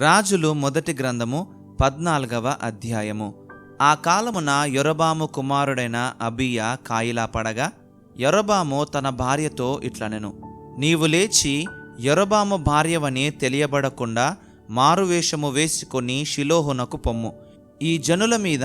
రాజులు మొదటి గ్రంథము పద్నాలుగవ అధ్యాయము. ఆ కాలమున యొరబాము కుమారుడైన అబియా కాయిలా పడగా యొరబాము తన భార్యతో ఇట్లనెను నీవు లేచి యొరబాము భార్యవని తెలియబడకుండా మారువేషము వేసుకొని షిలోహునకు పొమ్ము. ఈ జనుల మీద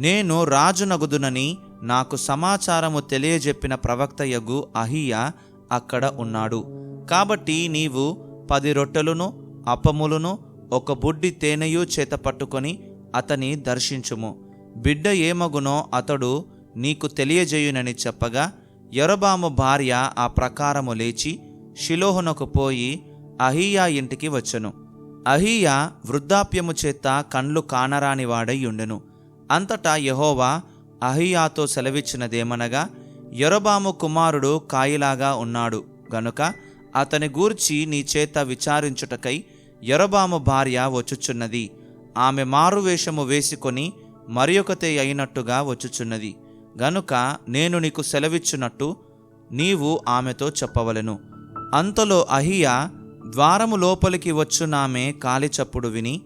నేను రాజునగుదునని నాకు సమాచారము తెలియజెప్పిన ప్రవక్తయగు అహియా అక్కడ ఉన్నాడు. కాబట్టి నీవు పది రొట్టెలును అప్పములను ఒక బుడ్డి తేనెయు చేత పట్టుకొని అతని దర్శించుము. బిడ్డ ఏమగునో అతడు నీకు తెలియజేయునని చెప్పగా యొరబాము భార్య ఆ ప్రకారము లేచి షిలోహునకు పోయి అహీయా ఇంటికి వచ్చెను. అహీయా వృద్ధాప్యము చేత కండ్లు కానరాని వాడై ఉండెను. అంతటా యహోవా అహీయాతో సెలవిచ్చినదేమనగా యొరబాము కుమారుడు కాయిలాగా ఉన్నాడు. గనుక అతని గూర్చి నీ చేత విచారించుటకై ఎరబామ భార్య వచ్చుచున్నది. ఆమె మారువేషము వేసుకొని మరియొకతే అయినట్టుగా వచ్చుచున్నది. గనుక నేను నీకు సెలవిచ్చునట్టు నీవు ఆమెతో చెప్పవలెను. అంతలో అహియా ద్వారము లోపలికి వచ్చునామె కాలి చప్పుడు విని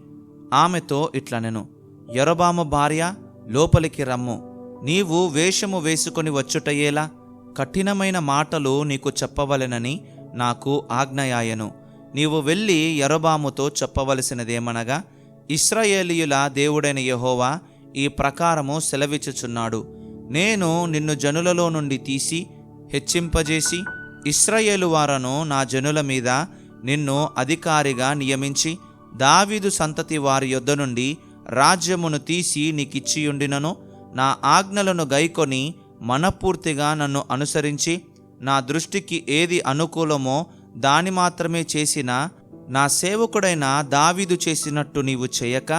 ఆమెతో ఇట్లనెను. ఎరబామ భార్య లోపలికి రమ్ము. నీవు వేషము వేసుకొని వచ్చుటయేలా కఠినమైన మాటలు నీకు చెప్పవలెనని నాకు ఆజ్ఞయాయను. నీవు వెళ్ళి ఎరబాముతో చెప్పవలసినదేమనగా ఇస్రాయేలీయుల దేవుడైన యెహోవా ఈ ప్రకారము సెలవిచ్చుచున్నాడు. నేను నిన్ను జనులలో నుండి తీసి హెచ్చింపజేసి ఇస్రాయేలు వారను నా జనుల మీద నిన్ను అధికారిగా నియమించి దావీదు సంతతి వారి యొద్ద నుండి రాజ్యమును తీసి నీకిచ్చియుండినను నా ఆజ్ఞలను గైకొని మనపూర్తిగా నన్ను అనుసరించి నా దృష్టికి ఏది అనుకూలమో దాని మాత్రమే చేసిన నా సేవకుడైన దావీదు చేసినట్టు నీవు చేయక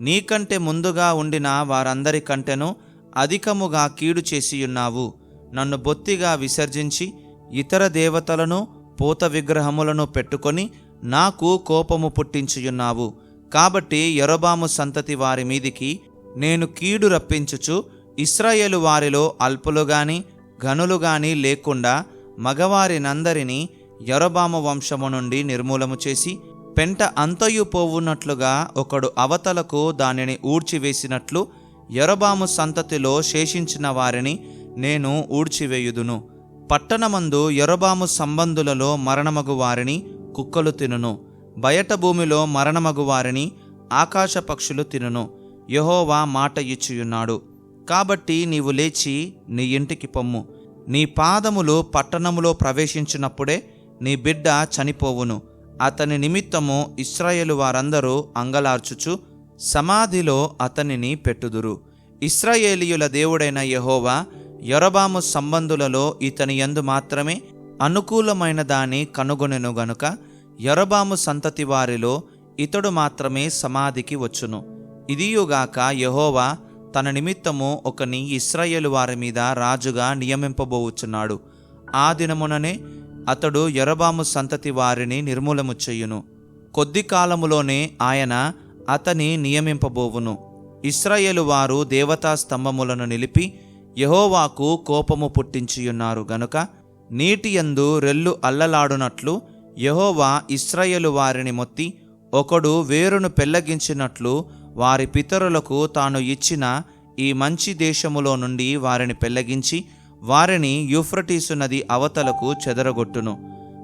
నీకంటే ముందుగా ఉండిన వారందరికంటెను అధికముగా కీడు చేసియున్నావు. నన్ను బొత్తిగా విసర్జించి ఇతర దేవతలను పూత విగ్రహములను పెట్టుకొని నాకు కోపము పుట్టించియున్నావు. కాబట్టి ఎరబాము సంతతి వారి మీదికి నేను కీడు రప్పించుచు ఇస్రాయేలు వారిలో అల్పులు గాని ఘనులు గాని లేకుండా మగవారినందరినీ యరబామ వంశము నుండి నిర్మూలము చేసి పెంట అంతయు పోవున్నట్లుగా ఒకడు అవతలకు దానిని ఊడ్చివేసినట్లు యరబాము సంతతిలో శేషించిన వారిని నేను ఊడ్చివేయుదును. పట్టణమందు యరబాము సంబంధులలో మరణమగు వారిని కుక్కలు తినును. బయట భూమిలో మరణమగు వారిని ఆకాశ పక్షులు తినును. యహోవా మాట ఇచ్చియున్నాడు. కాబట్టి నీవు లేచి నీ ఇంటికి పొమ్ము. నీ పాదములు పట్టణములో ప్రవేశించినప్పుడే నీ బిడ్డ చనిపోవును. అతని నిమిత్తము ఇస్రాయేలు వారందరూ అంగలార్చుచు సమాధిలో అతనిని పెట్టుదురు. ఇస్రాయేలీయుల దేవుడైన యహోవా యొరబాము సంబంధులలో ఇతని యందు మాత్రమే అనుకూలమైన దాని కనుగొనెను గనుక యొరబాము సంతతి వారిలో ఇతడు మాత్రమే సమాధికి వచ్చును. ఇదియుగాక యహోవా తన నిమిత్తము ఒకని ఇస్రాయేలు వారి మీద రాజుగా నియమింపబోవుచున్నాడు ఆ దినముననే అతడు యొరబాము సంతతి వారిని నిర్మూలము చెయ్యును కొద్ది కాలములోనే ఆయన అతని నియమింపబోవును. ఇస్రాయేలు వారు దేవతా స్తంభములను నిలిపి యహోవాకు కోపము పుట్టించియున్నారు గనుక నీటియందు రెల్లు అల్లలాడునట్లు యహోవా ఇస్రాయేలు వారిని మొత్తి ఒకడు వేరును పెళ్ళగించినట్లు వారి పితరులకు తాను ఇచ్చిన ఈ మంచి దేశములో నుండి వారిని పెళ్ళగించి వారిని యూఫ్రటీసు నది అవతలకు చెదరగొట్టును.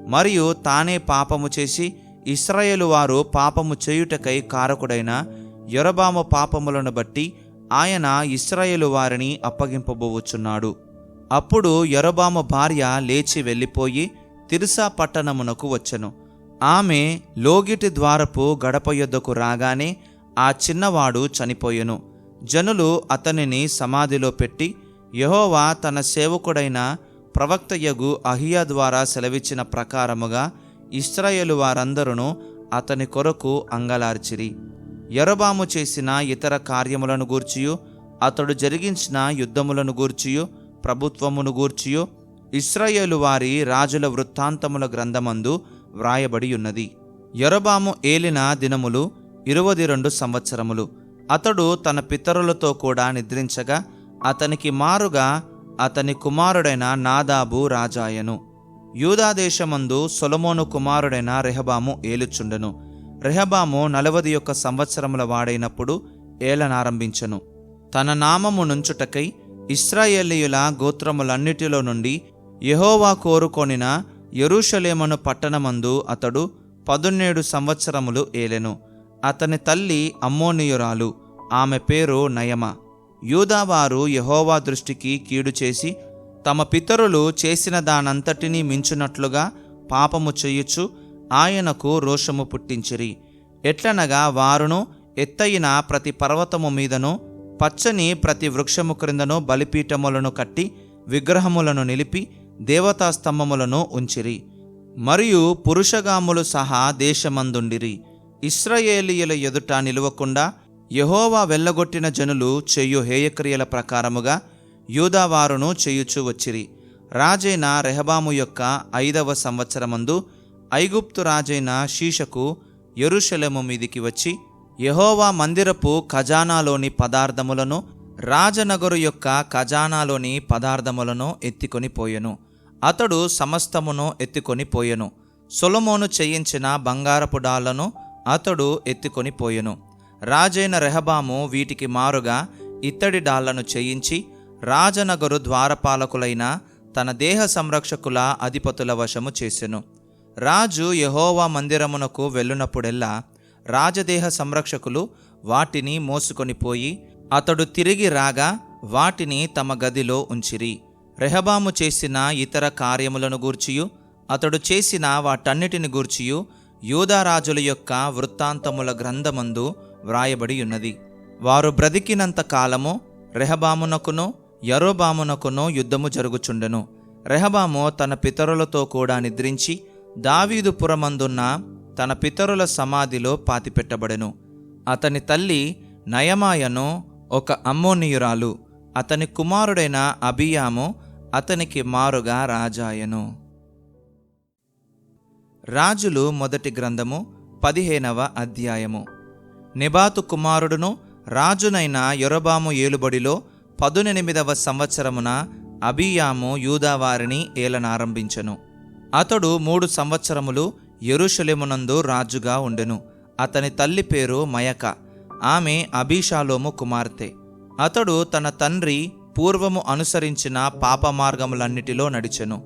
మరియు తానే పాపము చేసి ఇస్రాయేలు వారు పాపము చేయుటకై కారకుడైన యొరబాము పాపములను బట్టి ఆయన ఇస్రాయేలు వారిని అప్పగింపబోవచ్చున్నాడు. అప్పుడు యొరబాము భార్య లేచి వెళ్ళిపోయి తిరుసా పట్టణమునకు వచ్చెను. ఆమె లోగిటి ద్వారపు గడప యొద్దకు రాగానే ఆ చిన్నవాడు చనిపోయెను. జనులు అతనిని సమాధిలో పెట్టి యహోవా తన సేవకుడైన ప్రవక్త యగు అహియా ద్వారా సెలవిచ్చిన ప్రకారముగా ఇస్రాయేలు వారందరూ అతని కొరకు అంగలార్చిరి. ఎరబాము చేసిన ఇతర కార్యములను గూర్చియు అతడు జరిగించిన యుద్ధములను గూర్చియు ప్రభుత్వమును గూర్చియు ఇస్రాయేలు వారి రాజుల వృత్తాంతముల గ్రంథమందు వ్రాయబడి ఉన్నది ఏలిన దినములు ఇరవై రెండు సంవత్సరములు. అతడు తన పితరులతో కూడా నిద్రించగా అతనికి మారుగా అతని కుమారుడైన నాదాబు రాజాయను. యూదాదేశమందు సొలమోను కుమారుడైన రెహబాము ఏలుచుండెను. రెహబాము నలవది యొక్క సంవత్సరముల వాడైనప్పుడు ఏలనారంభించెను. తన నామము నుంచుటకై ఇస్రాయేలీయుల గోత్రములన్నిటిలో నుండి యహోవా కోరుకొనిన ఎరుషలేమను పట్టణమందు అతడు పదున్నేడు సంవత్సరములు ఏలెను. అతని తల్లి అమ్మోనియురాలు. ఆమె పేరు నయమ. యూదావారు యహోవా దృష్టికి కీడు చేసి తమ పితరులు చేసిన దానంతటినీ మించునట్లుగా పాపము చేయుచు ఆయనకు రోషము పుట్టించిరి. ఎట్లనగా వారును ఎత్తయిన ప్రతి పర్వతము మీదను పచ్చని ప్రతి వృక్షము క్రిందను బలిపీఠములను కట్టి విగ్రహములను నిలిపి దేవతా స్తంభములను ఉంచిరి. మరియు పురుషగాములు సహా దేశమందుండిరి. ఇస్రయేలీయుల ఎదుట నిలువకుండా యహోవా వెళ్ళగొట్టిన జనులు చెయ్యు హేయక్రియల ప్రకారముగా యూదావారును చేయుచు వచ్చిరి. రాజైన రెహబాము యొక్క ఐదవ సంవత్సరమందు ఐగుప్తు రాజైన శీషకు ఎరుషలము మీదికి వచ్చి యహోవా మందిరపు ఖజానాలోని పదార్థములను రాజనగరు యొక్క ఖజానాలోని పదార్థములను ఎత్తికొని పోయెను. అతడు సమస్తమును ఎత్తుకొని పోయెను. సొలమోను చేయించిన బంగారపు డాళ్ళను అతడు ఎత్తుకొని పోయెను. రాజైన రెహబాము వీటికి మారుగా ఇత్తడి డాళ్ళను చేయించి రాజనగరు ద్వారపాలకులైన తన దేహ సంరక్షకుల అధిపతుల వశము చేసెను. రాజు యహోవా మందిరమునకు వెళ్ళునప్పుడెల్లా రాజదేహ సంరక్షకులు వాటిని మోసుకొని పోయి అతడు తిరిగి రాగా వాటిని తమ గదిలో ఉంచిరి. రెహబాము చేసిన ఇతర కార్యములను గూర్చియు అతడు చేసిన వాటన్నిటిని గూర్చియు యూదారాజుల యొక్క వృత్తాంతముల గ్రంథమందు వ్రాయబడి ఉన్నది. వారు బ్రతికినంత కాలము రెహబామునకును యరోబామునకును యుద్ధము జరుగుచుండెను. రెహబాము తన పితరులతో కూడా నిద్రించి దావీదు పురమందున్న తన పితరుల సమాధిలో పాతిపెట్టబడెను. అతని తల్లి నయమాయను ఒక అమ్మోనియురాలు. అతని కుమారుడైన అబియాము అతనికి మారుగా రాజాయను. రాజులు మొదటి గ్రంథము పదిహేనవ అధ్యాయము. నెబాతు కుమారుడును రాజునైన యొరబాము ఏలుబడిలో పదునెనిమిదవ సంవత్సరమున అబియాము యూదావారిని ఏలనారంభించెను. అతడు మూడు సంవత్సరములు ఎరుషలేమునందు రాజుగా ఉండెను. అతని తల్లి పేరు మయక. ఆమె అభిషాలోము కుమార్తె. అతడు తన తండ్రి పూర్వము అనుసరించిన పాప మార్గములన్నిటిలో నడిచెను.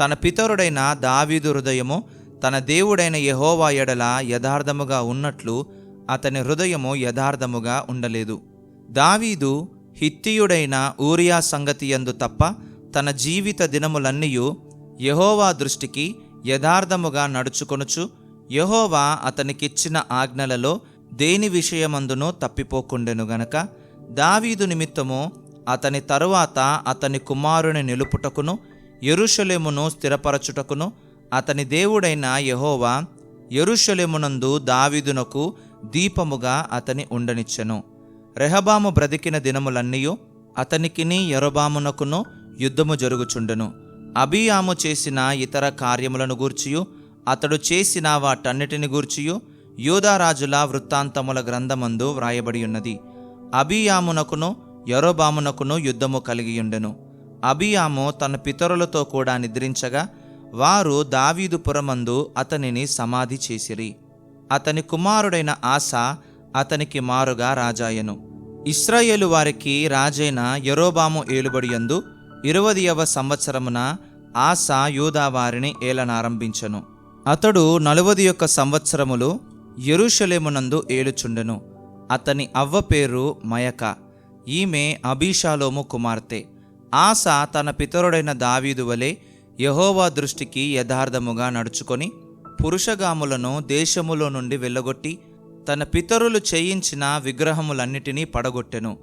తన పితరుడైన దావీదు హృదయము తన దేవుడైన యహోవా ఎడల యథార్థముగా ఉన్నట్లు అతని హృదయము యథార్థముగా ఉండలేదు. దావీదు హిత్తియుడైన ఊరియా సంగతి యందు తప్ప తన జీవిత దినములన్నీయు యహోవా దృష్టికి యథార్థముగా నడుచుకొనుచు యహోవా అతనికిచ్చిన ఆజ్ఞలలో దేని విషయమందునో తప్పిపోకుండెను గనక దావీదు నిమిత్తము అతని తరువాత అతని కుమారుని నిలుపుటకును ఎరుషలేమును స్థిరపరచుటకును అతని దేవుడైన యహోవా ఎరుషలేమునందు దావీదునకు దీపముగా అతని ఉండనిచ్చెను. రెహబాము బ్రతికిన దినములన్నీయు అతనికిని ఎరబామునకును యుద్ధము జరుగుచుండెను. అబియాము చేసిన ఇతర కార్యములను గూర్చియు అతడు చేసిన వాటన్నిటిని గూర్చియు యూదారాజుల వృత్తాంతముల గ్రంథమందు వ్రాయబడి ఉన్నది అబియామునకును ఎరోబామునకును యుద్ధము కలిగియుండెను. అబియాము తన పితరులతో కూడా నిద్రించగా వారు దావీదు పురమందు అతనిని సమాధి చేసిరి. అతని కుమారుడైన ఆస అతనికి మారుగా రాజాయను. ఇస్రాయేలు వారికి రాజైన యరోబాము ఏలుబడియందు ఇరవదియవ సంవత్సరమున ఆస యూదా వారిని ఏలనారంభించెను. అతడు నలువది యొక్క సంవత్సరములు ఎరుషలేమునందు ఏలుచుండెను. అతని అవ్వ పేరు మయక ఈమె అభిషాలోము కుమార్తె. ఆస తన పితరుడైన దావీదు వలె యహోవా దృష్టికి యథార్థముగా నడుచుకొని పురుషగాములను దేశములో నుండి వెళ్ళగొట్టి తన పితరులు చేయించిన విగ్రహములన్నిటినీ పడగొట్టెను.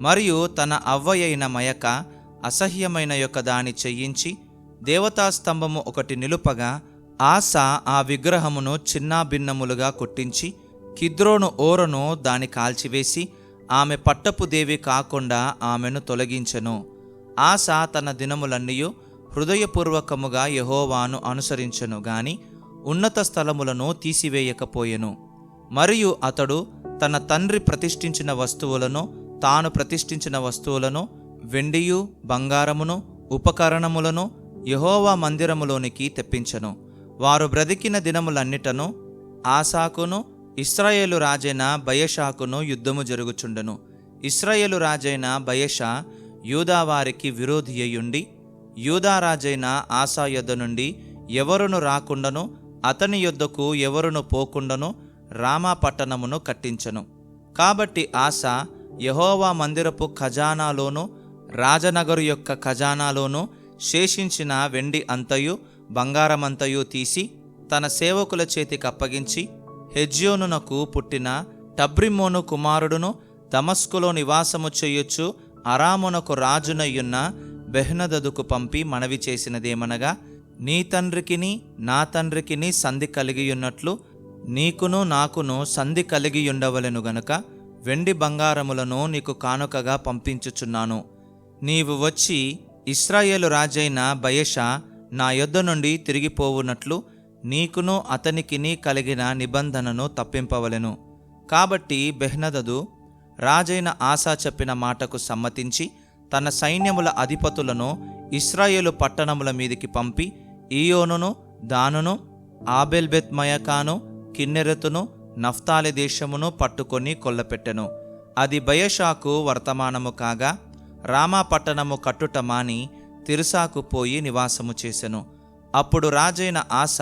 మరియు తన అవ్వయైన మయక అసహ్యమైన యొక్క దాని చెయ్యించి దేవతాస్తంభము ఒకటి నిలుపగా ఆశ ఆ విగ్రహమును చిన్నాభిన్నములుగా కొట్టించి కిద్రోను ఓరను దాని కాల్చివేసి ఆమె పట్టపు దేవి కాకుండా ఆమెను తొలగించెను. ఆశ తన దినములన్నీయు హృదయపూర్వకముగా యహోవాను అనుసరించెను గాని ఉన్నత స్థలములను తీసివేయకపోయెను. మరియు అతడు తన తండ్రి ప్రతిష్ఠించిన వస్తువులను తాను ప్రతిష్ఠించిన వస్తువులను వెండియు బంగారమును ఉపకరణములను యహోవా మందిరములోనికి తెప్పించను. వారు బ్రతికిన దినములన్నిటను ఆసాకును ఇస్రాయేలు రాజైన బయషాకును యుద్ధము జరుగుచుండెను. ఇస్రాయేలు రాజైన బయషా యూదావారికి విరోధి అయ్యుండి యూదా రాజైన ఆసా యొద్ద నుండి ఎవరును రాకుండాను అతని యొద్దకు ఎవరును పోకుండను రామా పట్టణమును కట్టించను. కాబట్టి ఆశ యహోవా మందిరపు ఖజానాలోను రాజనగరు యొక్క ఖజానాలోను శేషించిన వెండి అంతయు బంగారమంతయు తీసి తన సేవకుల చేతికి అప్పగించి హెజ్యోనునకు పుట్టిన టబ్రిమోను కుమారుడును దమస్కులో నివాసము చేయొచ్చు అరామునకు రాజునయ్యున్న బెహ్నదదుకు పంపి మనవి చేసినదేమనగా నీ తండ్రికిని నా తండ్రికిని సంధి కలిగియున్నట్లు నీకును నాకును సంధి కలిగియుండవలెను గనుక వెండి బంగారములను నీకు కానుకగా పంపించుచున్నాను. నీవు వచ్చి ఇస్రాయేలు రాజైన బయష నా యొద్ద నుండి తిరిగిపోవునట్లు నీకును అతనికిని కలిగిన నిబంధనను తప్పింపవలెను. కాబట్టి బెహ్నదదు రాజైన ఆశా చెప్పిన మాటకు సమ్మతించి తన సైన్యముల అధిపతులను ఇస్రాయేలు పట్టణముల మీదికి పంపి ఈయోనును దానును ఆబెల్బెత్ మయకాను కిన్నెరెతును నఫ్తాలి దేశమును పట్టుకొని కొల్లపెట్టెను. అది బయషాకు వర్తమానము కాగా రామా పట్టణము కట్టుట మాని తిరుసాకు పోయి నివాసము చేసెను. అప్పుడు రాజైన ఆశ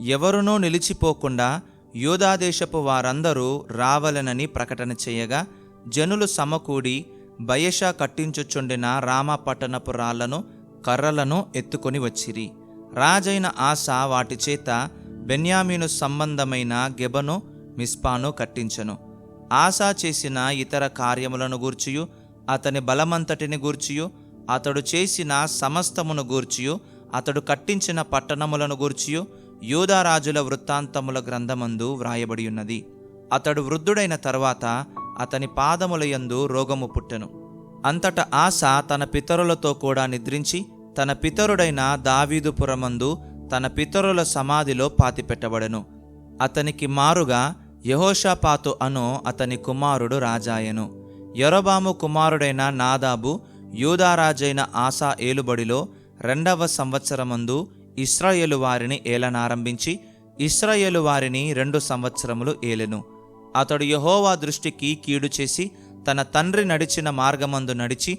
ఎవరునూ నిలిచిపోకుండా యూదాదేశపు వారందరూ రావలెనని ప్రకటన చేయగా జనులు సమకూడి బయషా కట్టించుచుండిన రామా పట్టణపు రాళ్ళను కర్రలను ఎత్తుకొని వచ్చిరి. రాజైన ఆశ వాటి చేత బెన్యామీను సంబంధమైన గెబను మిస్పాను కట్టించెను. ఆశా చేసిన ఇతర కార్యములను గూర్చియు అతని బలమంతటిని గూర్చియు అతడు చేసిన సమస్తమును గూర్చియు అతడు కట్టించిన పట్టణములను గూర్చియు యూదారాజుల వృత్తాంతముల గ్రంథమందు వ్రాయబడి ఉన్నది అతడు వృద్ధుడైన తర్వాత అతని పాదముల యందు రోగము పుట్టెను. అంతట ఆశ తన పితరులతో కూడా నిద్రించి తన పితరుడైన దావీదుపురమందు తన పితరుల సమాధిలో పాతిపెట్టబడెను. అతనికి మారుగా యహోషాపాతు అను అతని కుమారుడు రాజాయెను. యరొబాము కుమారుడైన నాదాబు యూదారాజైన ఆసా ఏలుబడిలో రెండవ సంవత్సరమందు ఇస్రాయేలు వారిని ఏలనారంభించి ఇస్రాయేలు వారిని రెండు సంవత్సరములు ఏలెను. అతడు యహోవా దృష్టికి కీడు చేసి తన తండ్రి నడిచిన మార్గమందు నడిచి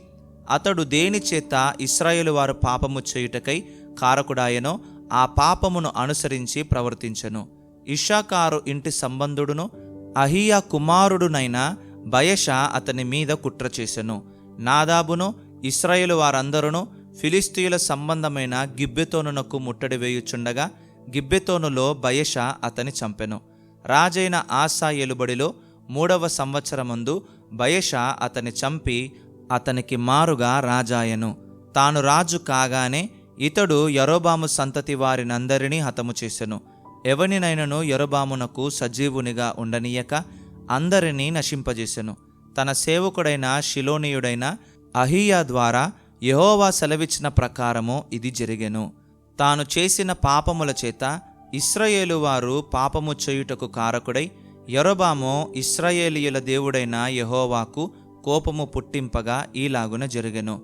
అతడు దేని చేత ఇస్రాయేలు వారు పాపము చేయుటకై కారకుడాయనో ఆ పాపమును అనుసరించి ప్రవర్తించెను. ఇషాకారు ఇంటి సంబంధుడును అహియా కుమారుడునైన బయష అతని మీద కుట్ర చేసెను. నాదాబును ఇస్రాయేలు వారందరూ ఫిలిస్తీయుల సంబంధమైన గిబ్బెతోనునకు ముట్టడి వేయుచుండగా గిబ్బెతోనులో బయష అతని చంపెను. రాజైన ఆశా ఎలుబడిలో మూడవ సంవత్సరమందు బయష అతని చంపి అతనికి మారుగా రాజాయను. తాను రాజు కాగానే ఇతడు యరోబాము సంతతి వారినందరినీ హతము చేసెను. ఎవనినైనను యరోబామునకు సజీవునిగా ఉండనీయక అందరినీ నశింపజేసెను. తన సేవకుడైన శిలోనీయుడైన అహియా ద్వారా యహోవా సెలవిచ్చిన ప్రకారము ఇది జరిగెను. తాను చేసిన పాపముల చేత ఇస్రయేలు వారు పాపము చేయుటకు కారకుడై యరోబాము ఇస్రాయేలీయుల దేవుడైన యహోవాకు కోపము పుట్టింపగా ఈలాగున జరిగెను.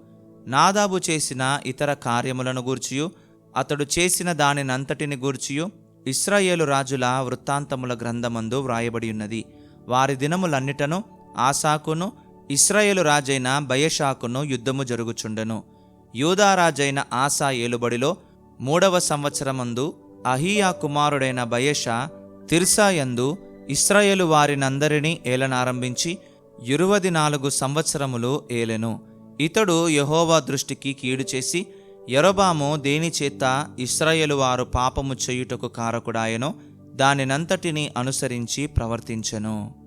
నాదాబు చేసిన ఇతర కార్యములను గూర్చియు అతడు చేసిన దానినంతటిని గూర్చియు ఇస్రాయేలు రాజుల వృత్తాంతముల గ్రంథమందు వ్రాయబడి ఉన్నది వారి దినములన్నిటను ఆసాకును ఇస్రాయేలు రాజైన బయషాకును యుద్ధము జరుగుచుండెను. యూదా రాజైన ఆసా ఏలుబడిలో మూడవ సంవత్సరమందు అహియా కుమారుడైన బయషా తిర్సాయందు ఇస్రాయేలు వారినందరినీ ఏలనారంభించి ఇరువది నాలుగు సంవత్సరములు ఏలెను. ఇతడు యహోవా దృష్టికి కీడు చేసి యరొబాము దేని చేత ఇస్రాయేలు వారు పాపము చేయుటకు కారకుడాయనో దానినంతటిని అనుసరించి ప్రవర్తించెను.